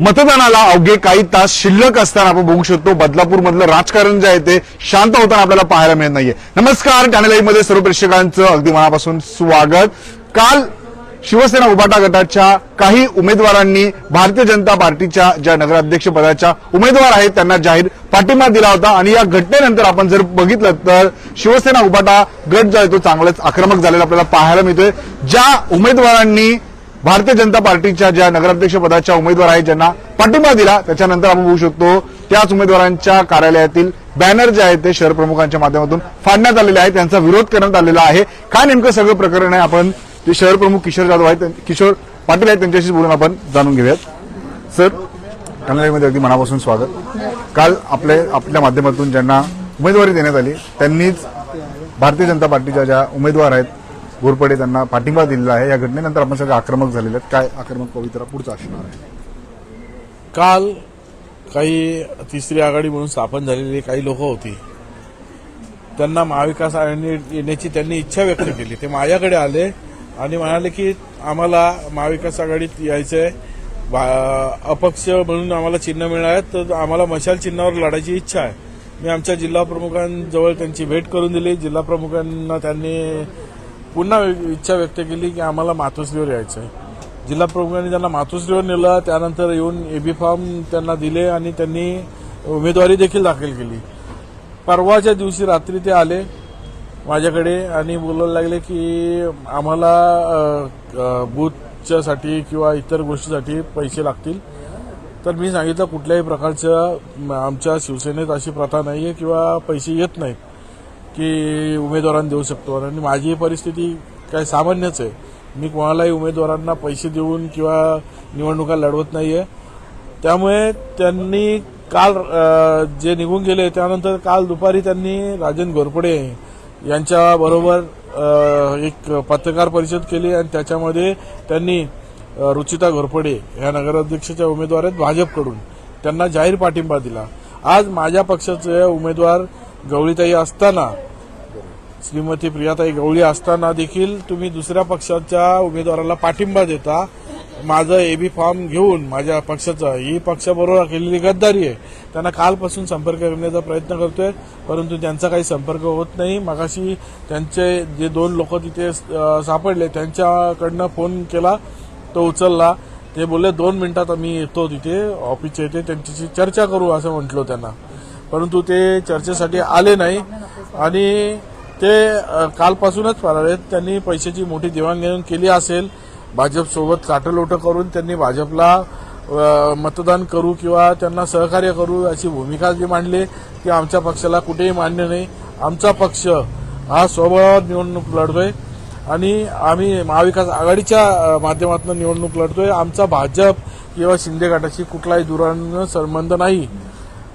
मतदानाला अवघे काही तास शिल्लक असताना आपण बघू शकतो बदलापूर मधलं राजकारण जे आहे ते शांत होताना आपल्याला पाहायला मिळत नाहीये. नमस्कार ठाणे मध्ये सर्व प्रेक्षकांचं अगदी मनापासून स्वागत. काल शिवसेना उभाटा गटाच्या काही उमेदवारांनी भारतीय जनता पार्टीच्या ज्या नगराध्यक्ष पदाच्या उमेदवार आहेत त्यांना जाहीर पाठिंबा दिला होता. आणि या घटनेनंतर आपण जर बघितलं तर शिवसेना उभाटा गट जो आहे तो चांगलाच आक्रमक झालेला आपल्याला पाहायला मिळतोय. ज्या उमेदवारांनी भारतीय जनता पार्टीच्या ज्या नगराध्यक्ष पदाच्या उमेदवार आहेत ज्यांना पाठिंबा दिला त्याच्यानंतर आपण बघू शकतो त्याच उमेदवारांच्या कार्यालयातील बॅनर जे आहेत ते शहर प्रमुखांच्या माध्यमातून फाडण्यात आलेले आहेत. त्यांचा विरोध करण्यात आलेला आहे. काय नेमकं सगळं प्रकरण आहे आपण जे शहर प्रमुख किशोर जाधव आहेत किशोर पाटील आहेत त्यांच्याशी बोलून आपण जाणून घेऊयात. सर ठाण्यामध्ये अगदी मनापासून स्वागत. काल आपल्या आपल्या माध्यमातून ज्यांना उमेदवारी देण्यात आली त्यांनीच भारतीय जनता पार्टीच्या ज्या उमेदवार आहेत घोरपडे त्यांना पाठिंबा दिलेला आहे. या घटनेनंतर आपण सगळे आक्रमक झालेले आहेत. काय आक्रमक पवित्रा पुढचा असणार आहे? काल काही तिसरी आघाडी म्हणून स्थापन झालेली काही लोक होती. त्यांना महाविकास आघाडी येण्याची त्यांनी इच्छा व्यक्त केली. ते माझ्याकडे आले आणि म्हणाले की आम्हाला महाविकास आघाडीत यायचंय. भा- अपक्ष म्हणून आम्हाला चिन्ह मिळणार तर आम्हाला मशाल चिन्हावर लढायची इच्छा आहे. मी आमच्या जिल्हा प्रमुखांजवळ त्यांची भेट करून दिली. जिल्हा प्रमुखांना त्यांनी पुन्हा इच्छा व्यक्त केली की आम्हाला मातोश्रीवर यायचं आहे जिल्हा प्रमुखांनी त्यांना मातोश्रीवर नेलं त्यानंतर येऊन एबी फॉर्म त्यांना दिले आणि त्यांनी उमेदवारी देखील दाखल केली. परवाच्या दिवशी रात्री ते आले माझ्याकडे आणि बोलायला लागले की आम्हाला बूथच्यासाठी किंवा इतर गोष्टीसाठी पैसे लागतील. तर मी सांगितलं कुठल्याही प्रकारचं आमच्या शिवसेनेत अशी प्रथा नाही आहे किंवा पैसे येत नाहीत. की उमेदवारांना देऊ शकतो. आणि माझी परिस्थिती काय सामान्यच आहे. मी कोणालाही उमेदवारांना पैसे देऊन किंवा निवडणुका लढवत नाही आहे त्यामुळे त्यांनी काल जे निघून गेले त्यानंतर काल दुपारी त्यांनी राजन घोरपडे यांच्याबरोबर एक पत्रकार परिषद केली आणि त्याच्यामध्ये त्यांनी रुचिता घोरपडे ह्या नगराध्यक्षाच्या उमेदवार आहेत भाजपकडून. त्यांना जाहीर पाठिंबा दिला. आज माझ्या पक्षाचे उमेदवार गवळीताई असताना श्रीमती प्रियाताई गवळी असताना देखील तुम्ही दुसऱ्या पक्षाच्या उमेदवाराला पाठिंबा देता. माझं एबी फॉर्म घेऊन माझ्या पक्षाचा ही पक्षाबरोबर केलेली गद्दारी आहे. त्यांना कालपासून संपर्क करण्याचा प्रयत्न करतोय परंतु त्यांचा काही संपर्क होत नाही. मगाशी त्यांचे जे दोन लोक तिथे सापडले त्यांच्याकडनं फोन केला तो उचलला. ते बोलले दोन मिनिटात आम्ही येतो तिथे ऑफिसच्या इथे त्यांच्याशी चर्चा करू असं म्हटलं त्यांना. परंतु ते चर्चेसाठी आले नाही. आणि ते कालपासूनच फरार आहेत. त्यांनी पैशाची मोठी देवाणघेवाण केली असेल भाजपसोबत काटलोटं करून त्यांनी भाजपला मतदान करू किंवा त्यांना सहकार्य करू अशी भूमिका जी मांडली ती आमच्या पक्षाला कुठेही मान्य नाही. आमचा पक्ष हा स्वबळावर निवडणूक लढतोय आणि आम्ही महाविकास आघाडीच्या माध्यमातून निवडणूक लढतोय. आमचा भाजप किंवा शिंदे गटाशी कुठलाही दुरान संबंध नाही.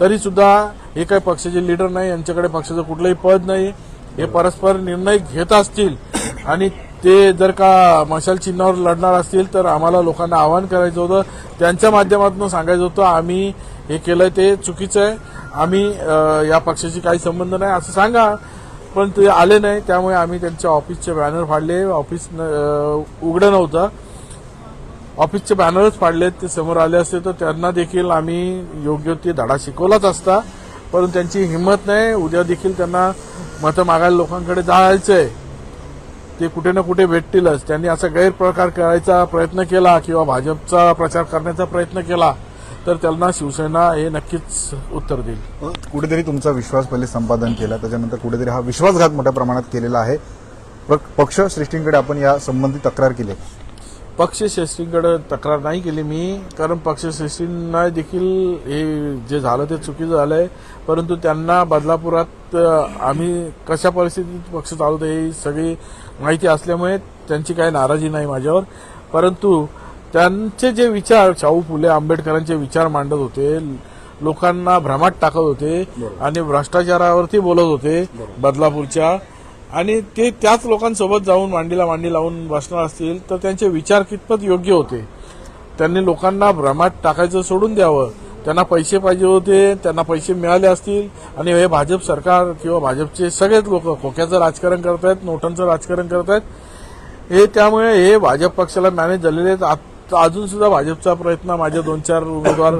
तरी सुद्धा हे काही पक्षाचे लीडर नाही यांच्याकडे पक्षाचं कुठलंही पद नाही. हे परस्पर निर्णय घेत असतील आणि ते जर का मशाल चिन्हावर लढणार असतील तर आम्हाला लोकांना आवाहन करायचं होतं. त्यांच्या माध्यमातून सांगायचं होतं आम्ही हे केलंय ते चुकीचं आहे. आम्ही या पक्षाशी काही संबंध नाही असं सांगा. पण ते आले नाही त्यामुळे आम्ही त्यांच्या ऑफिसचे बॅनर फाडले. ऑफिस उघडं नव्हतं. ऑफिसचे बॅनरच पाडलेत ते समोर आले असते तर त्यांना देखील आम्ही योग्य ते धडा शिकवलाच असता. परंतु त्यांची हिंमत नाही. उद्या देखील त्यांना मतं मागायला लोकांकडे जायचंय. ते कुठे ना कुठे भेटतीलच. त्यांनी असा गैरप्रकार करायचा प्रयत्न केला किंवा भाजपचा प्रचार करण्याचा प्रयत्न केला तर त्यांना शिवसेना हे नक्कीच उत्तर देईल. कुठेतरी तुमचा विश्वास पहिले संपादन केला त्याच्यानंतर कुठेतरी हा विश्वासघात मोठ्या प्रमाणात केलेला आहे. पक्ष श्रेष्ठींकडे आपण या संबंधी तक्रार केली. पक्षश्रेष्ठींकडे तक्रार नाही केली मी कारण पक्षश्रेष्ठींना देखील हे जे झालं ते चुकीचं झालंय. परंतु त्यांना बदलापुरात आम्ही कशा परिस्थितीत पक्ष चालवतो ही सगळी माहिती असल्यामुळे त्यांची काही नाराजी नाही माझ्यावर. परंतु त्यांचे जे विचार शाहू फुले आंबेडकरांचे विचार मांडत होते लोकांना भ्रमात टाकत होते आणि भ्रष्टाचारावरती बोलत होते बदलापूरच्या. आणि ते त्याच लोकांसोबत जाऊन मांडीला मांडी लावून बसणार असतील तर त्यांचे विचार कितपत योग्य होते? त्यांनी लोकांना भ्रमात टाकायचं सोडून द्यावं. त्यांना पैसे पाहिजे होते त्यांना पैसे मिळाले असतील. आणि हे भाजप सरकार किंवा भाजपचे सगळेच लोक खोक्याचं राजकारण करतायत नोटांचं राजकारण करतायत हे त्यामुळे हे भाजप पक्षाला मॅनेज झालेले आहेत. अजून सुद्धा भाजपचा प्रयत्न माझे दोन चार उमेदवार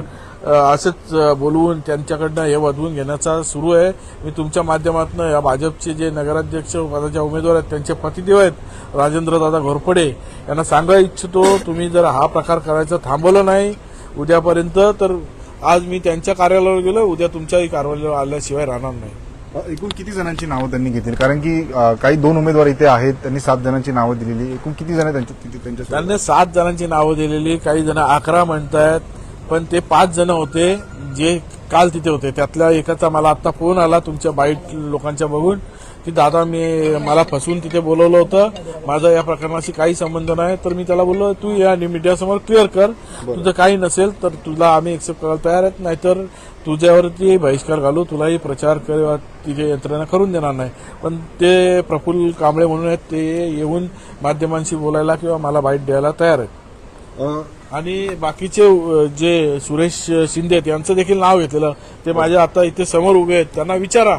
असेच बोलवून त्यांच्याकडनं हे वाढवून घेण्याचा सुरू आहे. मी तुमच्या माध्यमातून या भाजपचे जे नगराध्यक्ष पदाचे उमेदवार आहेत त्यांचे पतिदेव आहेत राजेंद्रदादा घोरपडे यांना सांगायला इच्छितो तुम्ही जर हा प्रकार करायचं थांबवलं नाही उद्यापर्यंत तर आज मी त्यांच्या कार्यालयावर गेलो उद्या तुमच्याही कार्यालयावर आल्याशिवाय राहणार नाही. एकूण किती जणांची नावं त्यांनी घेतली? कारण की काही दोन उमेदवार इथे आहेत त्यांनी सात जणांची नावं दिलेली. एकूण किती जण त्यांच्या त्यांनी सात जणांची नावं दिलेली काही जण अकरा म्हणतायत पण ते पाच जण होते जे काल तिथे होते. त्यातल्या एकाचा मला आता फोन आला तुमच्या बाईट लोकांच्या बघून. की दादा मी मला फसवून तिथे बोलवलं होतं. माझा या प्रकरणाशी काही संबंध नाही. तर मी त्याला बोललो तू या मीडियासमोर क्लिअर कर. तुझं काही नसेल तर तुला आम्ही एक्सेप्ट करायला तयार आहेत. नाहीतर तुझ्यावरती बहिष्कार घालू. तुलाही प्रचार कर तिथे यंत्रणा करून देणार नाही. पण ते प्रफुल्ल कांबळे म्हणून आहेत ते येऊन माध्यमांशी बोलायला किंवा मला बाईट द्यायला तयार आहेत. आणि बाकीचे जे सुरेश शिंदे आहेत यांचं देखील नाव घेतलेलं. ते माझ्या आता इथे समोर उभे आहेत. त्यांना विचारा.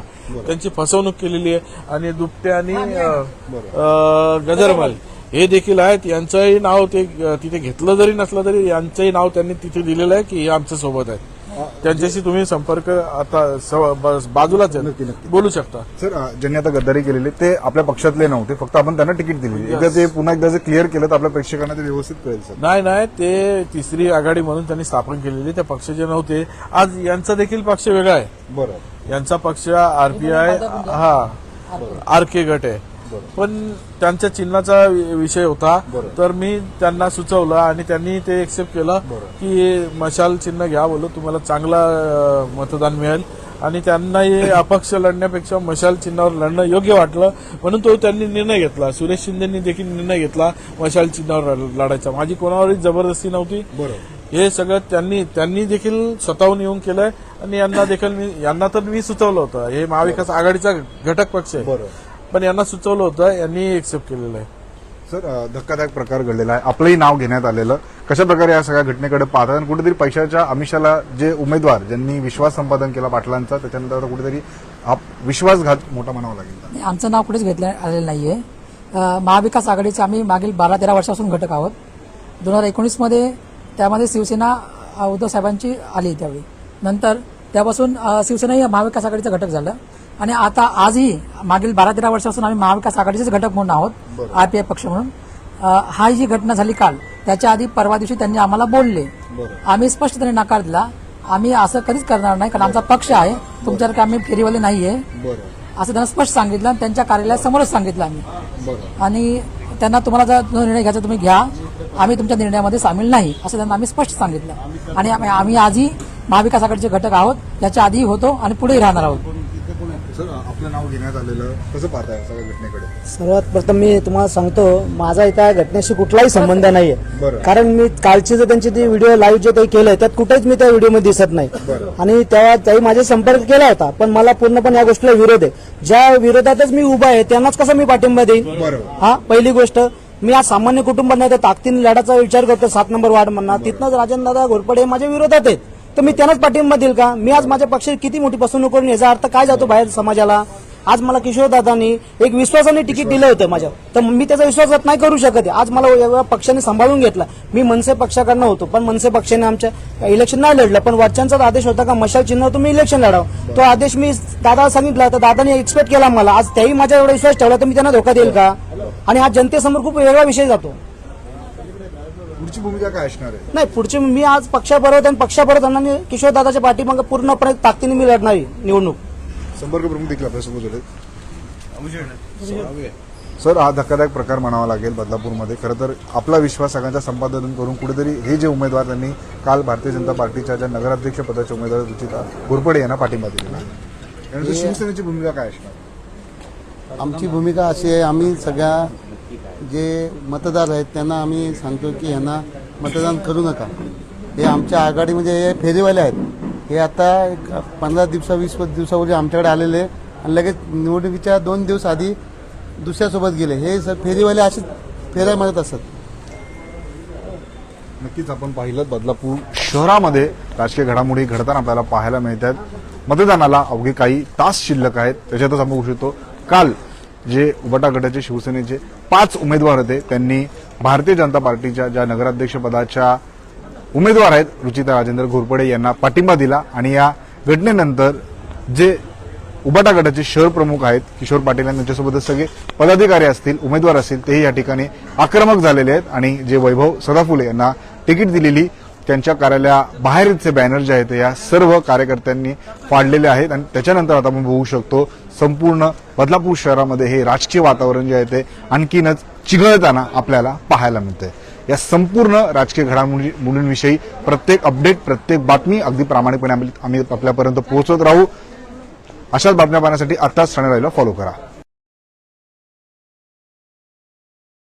त्यांची फसवणूक केलेली आहे. आणि दुपटे आणि गजरमल. हे देखील आहेत. यांचंही नाव ते तिथे घेतलं जरी नसलं तरी यांचंही नाव त्यांनी तिथे दिलेलं आहे की हे आमच्यासोबत आहेत. त्यांच्याशी तुम्ही संपर्क आता बाजूलाच नक्की, आहेत. नक्की. बोलू शकता. सर ज्यांनी आता गद्दारी केलेली ते आपल्या पक्षातले नव्हते. फक्त आपण त्यांना तिकीट दिली. एकदा ते पुन्हा एकदा जे क्लिअर केलं तर आपल्या प्रेक्षकांना ते व्यवस्थित कळेल सर. नाही नाही ते तिसरी आघाडी म्हणून त्यांनी स्थापन केलेली त्या पक्षाचे नव्हते. आज यांचा देखील पक्ष वेगळा आहे. बरं यांचा पक्ष आरपीआय हा आर के गट आहे. पण त्यांच्या चिन्हाचा विषय होता. तर मी त्यांना सुचवलं आणि त्यांनी ते एक्सेप्ट केलं की मशाल चिन्ह घ्या बोलू तुम्हाला चांगला मतदान मिळेल. आणि त्यांनाही अपक्ष लढण्यापेक्षा मशाल चिन्हावर लढणं योग्य वाटलं. म्हणून तो त्यांनी निर्णय घेतला. सुरेश शिंदेनी देखील निर्णय घेतला मशाल चिन्हावर लढ- लढायचा. माझी कोणावरही जबरदस्ती नव्हती. हे सगळं त्यांनी त्यांनी देखील स्वतःहून येऊन केलंय. आणि यांना देखील मी यांना तर मी सुचवलं होतं. हे महाविकास आघाडीचा घटक पक्ष आहे. पण यांना सुचवलं होतं यांनी एक्सेप्ट केलेलं आहे. सर धक्कादायक प्रकार घडलेला आहे. आपलंही नाव घेण्यात आलेलं. कशा प्रकारे या सगळ्या घटनेकडे पाहतात? आणि कुठेतरी पैशाच्या आमिषाला जे उमेदवार ज्यांनी विश्वास संपादन केला पाटलांचा त्याच्यानंतर आता कुठेतरी आप- विश्वासघात मोठा म्हणावा लागेल. आमचं नाव कुठेच घेतलं आलेलं नाहीये. महाविकास आघाडीचे आम्ही मागील बारा तेरा वर्षापासून घटक आहोत. दोन हजार एकोणीसमध्ये त्यामध्ये शिवसेना उद्धव साहेबांची आली त्यावेळी. नंतर त्यापासून अ, शिवसेना ही महाविकास आघाडीचं घटक झालं. आणि आता आजही मागील बारा तेरा वर्षापासून आम्ही महाविकास आघाडीचेच घटक म्हणून आहोत आरपीआय पक्ष म्हणून. हा जी घटना झाली काल त्याच्या आधी परवा दिवशी त्यांनी आम्हाला बोलले. आम्ही स्पष्टपणे नकार दिला. आम्ही असं कधीच करणार नाही कारण आमचा पक्ष आहे. तुमच्यासारखे आम्ही फेरीवाले नाहीये. असं त्यांना स्पष्ट सांगितलं आणि त्यांच्या कार्यालयासमोरच सांगितलं आम्ही. आणि त्यांना तुम्हाला जर निर्णय घ्यायचा तुम्ही घ्या. आम्ही तुमच्या निर्णयामध्ये सामील नाही असं त्यांना आम्ही स्पष्ट सांगितलं. आणि आम्ही- आजही महाविकास आघाडीचे घटक आहोत याच्या आधी होतो आणि पुढेही राहणार आहोत. सर आपलं नाव घेण्यात आलेलं कसं पाहताय सगळ्या घटनेकडे? सर्वात प्रथम मी तुम्हाला सांगतो माझा इथं घटनेशी कुठलाही संबंध बरं. नाहीये कारण मी कालची जे त्यांची ती व्हिडिओ लाईव्ह जे काही केलंय त्यात कुठेच मी त्या व्हिडिओमध्ये दिसत नाही. आणि तेव्हा त्याही माझे संपर्क केला होता पण मला पूर्णपणे या गोष्टीला विरोध आहे. ज्या विरोधातच मी उभा आहे त्यांनाच कसा मी पाठिंबा देईन? बरोबर. हा पहिली गोष्ट मी आज सामान्य कुटुंबात नाही तर ताकदीने लढाचा विचार करतो सात नंबर वार्ड म्हणणार तिथनंच राजन दादा घोरपडे माझ्या विरोधात आहेत. तर मी त्यांनाच पाठिंबा देईल का? मी आज माझ्या पक्षाची किती मोठी फसवणूक करून याचा अर्थ काय जातो बाहेर समाजाला? आज मला किशोरदादांनी एक विश्वासाने तिकीट दिलं होतं माझ्या. तर मी त्याचा विश्वासात नाही करू शकत आहे. आज मला एवढ्या पक्षाने सांभाळून घेतला. मी मनसे पक्षाकडनं होतो पण मनसे पक्षाने आमच्या इलेक्शन नाही लढलं. पण वरच्यांचाच आदेश होता का? मशाल चिन्ह तुम्ही इलेक्शन लढावं. तो आदेश मी दादाला सांगितला. तर दादाने एक्सपेक्ट केला मला. आज त्याही माझ्या एवढा विश्वास ठेवला तर मी त्यांना धोका देईल का? आणि हा जनतेसमोर खूप वेगळा विषय जातो. पुढची भूमिका काय असणार आहे? नाही पुढचे मी आज पक्षाबरोबर आणि पक्षाबरोबर त्यांना किशोर दादाच्या पाठीमागे पूर्णपणे ताकदीने मी लढणार आहे निवडणूक. संपर्क प्रमुख देखील आपल्यासोबत होते. सर हा धक्कादायक प्रकार म्हणावा लागेल बदलापूरमध्ये. खरं तर आपला विश्वास सगळ्यांचा संपादन करून कुठेतरी हे जे उमेदवार त्यांनी काल भारतीय जनता पार्टीच्या ज्या नगराध्यक्ष पदाचे उमेदवार रुचिता घोरपडे यांना पाठिंबा दिलेला शिवसेनेची भूमिका काय असणार? आमची भूमिका अशी आहे आम्ही सगळ्या जे मतदार आहेत त्यांना आम्ही सांगतो की यांना मतदान करू नका. हे आमच्या आघाडीमध्ये हे फेरीवाले आहेत. हे आता एक पंधरा दिवसा वीस दिवसापूर्वी आमच्याकडे आलेले आणि लगेच निवडणुकीच्या दोन दिवस आधी दुसऱ्यासोबत गेले. हे सर फेरीवाले असे फेऱ्या मारत असतात. नक्कीच आपण पाहिलं बदलापूर शहरामध्ये राजकीय घडामोडी घडताना आपल्याला पाहायला मिळतात मतदानाला अवघे काही तास शिल्लक आहेत. त्याच्यातच आपण बघू शकतो काल जे उबाटा गटाचे शिवसेनेचे पाच उमेदवार होते त्यांनी भारतीय जनता पार्टीच्या ज्या नगराध्यक्षपदाच्या उमेदवार आहेत रुचिता राजेंद्र घोरपडे यांना पाठिंबा दिला आणि या घटनेनंतर जे उबाटा गटाचे शहर प्रमुख आहेत किशोर पाटील आणि त्यांच्यासोबतच सगळे पदाधिकारी असतील उमेदवार असतील तेही या ठिकाणी आक्रमक झालेले आहेत आणि जे वैभव सदाफुले यांना तिकीट दिलेली त्यांच्या कार्यालयाबाहेरचे बॅनर जे आहेत या सर्व कार्यकर्त्यांनी फाडलेले आहेत आणि त्याच्यानंतर आता आपण बघू शकतो संपूर्ण बदलापूर शहरामध्ये हे राजकीय वातावरण जे आहे ते आणखीनच चिघळताना आपल्याला पाहायला मिळते या संपूर्ण राजकीय घडामोडी मुलींविषयी प्रत्येक अपडेट प्रत्येक बातमी अगदी प्रामाणिकपणे आम्ही आम्ही आपल्यापर्यंत पोहोचत राहू. अशाच बातम्या पाहण्यासाठी आत्ताच ठाणे राहिला फॉलो करा.